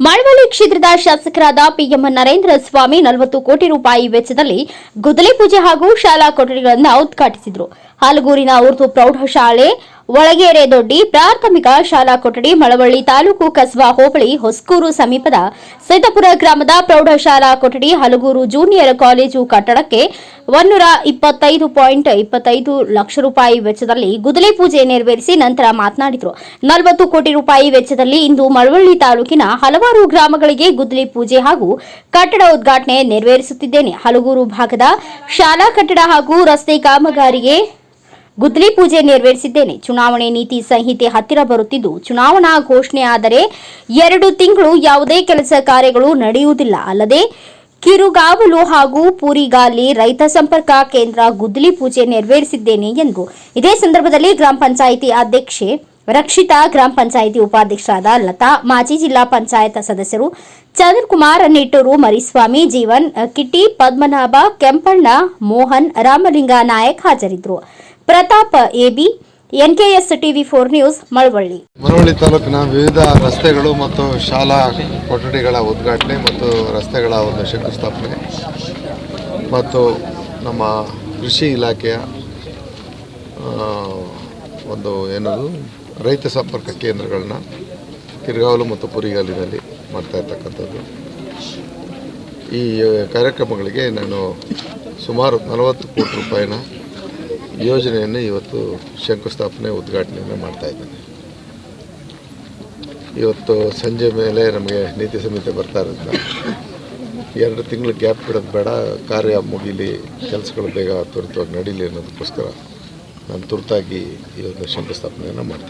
ಮಳವಳ್ಳಿ ಕ್ಷೇತ್ರದ ಶಾಸಕರಾದ ಪಿಎಂ ನರೇಂದ್ರ ಸ್ವಾಮಿ ನಲವತ್ತು ಕೋಟಿ ರೂಪಾಯಿ ವೆಚ್ಚದಲ್ಲಿ ಗುದ್ದಲಿ ಪೂಜೆ ಹಾಗೂ ಶಾಲಾ ಕೊಠಡಿಗಳನ್ನು ಉದ್ಘಾಟಿಸಿದರು. ಹಾಲಗೂರಿನ ಉರ್ದು ಪ್ರೌಢಶಾಲೆ ಒಳಗೇರೆ ದೊಡ್ಡಿ ಪ್ರಾಥಮಿಕ ಶಾಲಾ ಕೊಠಡಿ, ಮಳವಳ್ಳಿ ತಾಲೂಕು ಕಸ್ಬಾ ಹೋಬಳಿ, ಹೊಸಕೂರು ಸಮೀಪದ ಸೈತಪುರ ಗ್ರಾಮದ ಪ್ರೌಢಶಾಲಾ ಕೊಠಡಿ, ಹಲಗೂರು ಜೂನಿಯರ್ ಕಾಲೇಜು ಕಟ್ಟಡಕ್ಕೆ ಒನ್ನೂರ ಇಪ್ಪತ್ತೈದು ಪಾಯಿಂಟ್ ಇಪ್ಪತ್ತೈದು ಲಕ್ಷ ರೂಪಾಯಿ ವೆಚ್ಚದಲ್ಲಿ ಗುದಲೆ ಪೂಜೆ ನೆರವೇರಿಸಿ ನಂತರ ಮಾತನಾಡಿದರು. ನಲವತ್ತು ಕೋಟಿ ರೂಪಾಯಿ ವೆಚ್ಚದಲ್ಲಿ ಇಂದು ಮಳವಳ್ಳಿ ತಾಲೂಕಿನ ಹಲವಾರು ಗ್ರಾಮಗಳಿಗೆ ಗುದಲಿ ಪೂಜೆ ಹಾಗೂ ಕಟ್ಟಡ ಉದ್ಘಾಟನೆ ನೆರವೇರಿಸುತ್ತಿದ್ದೇನೆ. ಹಲಗೂರು ಭಾಗದ ಶಾಲಾ ಕಟ್ಟಡ ಹಾಗೂ ರಸ್ತೆ ಕಾಮಗಾರಿಗೆ ಗುದ್ದಲಿ ಪೂಜೆ ನೆರವೇರಿಸಿದ್ದೇನೆ. ಚುನಾವಣೆ ನೀತಿ ಸಂಹಿತೆ ಹತ್ತಿರ ಬರುತ್ತಿದ್ದು, ಚುನಾವಣಾ ಘೋಷಣೆ ಆದರೆ ಎರಡು ತಿಂಗಳು ಯಾವುದೇ ಕೆಲಸ ಕಾರ್ಯಗಳು ನಡೆಯುವುದಿಲ್ಲ. ಅಲ್ಲದೆ, ಕಿರುಗಾವಲು ಹಾಗೂ ಪೂರಿಗಾಲಿ ರೈತ ಸಂಪರ್ಕ ಕೇಂದ್ರ ಗುದ್ದಲಿ ಪೂಜೆ ನೆರವೇರಿಸಿದ್ದೇನೆ ಎಂದು ಇದೇ ಸಂದರ್ಭದಲ್ಲಿ ಗ್ರಾಮ ಪಂಚಾಯಿತಿ ಅಧ್ಯಕ್ಷೆ, ರಕ್ಷಿತಾ ಗ್ರಾಮ ಪಂಚಾಯಿತಿ ಉಪಾಧ್ಯಕ್ಷರಾದ ಲತಾ, ಮಾಜಿ ಜಿಲ್ಲಾ ಪಂಚಾಯತ್ ಸದಸ್ಯರು ಚಂದ್ರಕುಮಾರ್ ನಿಟ್ಟೂರು, ಮರಿಸ್ವಾಮಿ, ಜೀವನ್, ಕಿಟ್ಟಿ, ಪದ್ಮನಾಭ, ಕೆಂಪಣ್ಣ, ಮೋಹನ್, ರಾಮಲಿಂಗ ನಾಯಕ್ ಹಾಜರಿದ್ದರು. Pratap AB, NKS TV four news, Malavalli. Malavalli ತಾಲೂಕಿನ ವಿವಿಧ ರಸ್ತೆಗಳು ಮತ್ತು ಶಾಲಾ ಕೊಠಡಿಗಳ ಉದ್ಘಾಟನೆ ಮತ್ತು ರಸ್ತೆಗಳ ಒಂದು ಶಂಕುಸ್ಥಾಪನೆ ಮತ್ತು ನಮ್ಮ ಕೃಷಿ ಇಲಾಖೆಯ ಒಂದು ಏನದು, ರೈತ ಸಂಪರ್ಕ ಕೇಂದ್ರಗಳನ್ನ ಕಿರ್ಗಾವಲು ಮತ್ತು ಪುರಿಗಾಲಿನಲ್ಲಿ ಮಾಡ್ತಾ ಇರ್ತಕ್ಕಂಥದ್ದು. ಈ ಕಾರ್ಯಕ್ರಮಗಳಿಗೆ ನಾನು ಸುಮಾರು ನಲವತ್ತು ಕೋಟಿ ರೂಪಾಯಿನ ಯೋಜನೆಯನ್ನು ಇವತ್ತು ಶಂಕುಸ್ಥಾಪನೆ, ಉದ್ಘಾಟನೆಯನ್ನು ಮಾಡ್ತಾ ಇದ್ದೇನೆ ಇವತ್ತು ಸಂಜೆ ಮೇಲೆ ನಮಗೆ ನೀತಿ ಸಂಹಿತೆ ಬರ್ತಾ ಇರೋದ್ರಿಂದ ಎರಡು ತಿಂಗಳು ಗ್ಯಾಪ್ ಬಿಡೋದು ಬೇಡ, ಕಾರ್ಯ ಮುಗಿಲಿ, ಕೆಲಸಗಳು ಬೇಗ ತ್ವರಿತವಾಗಿ ನಡೀಲಿ ಅನ್ನೋದಕ್ಕೋಸ್ಕರ ನಾನು ತುರ್ತಾಗಿ ಇವತ್ತು ಶಂಕುಸ್ಥಾಪನೆಯನ್ನು ಮಾಡ್ತಾ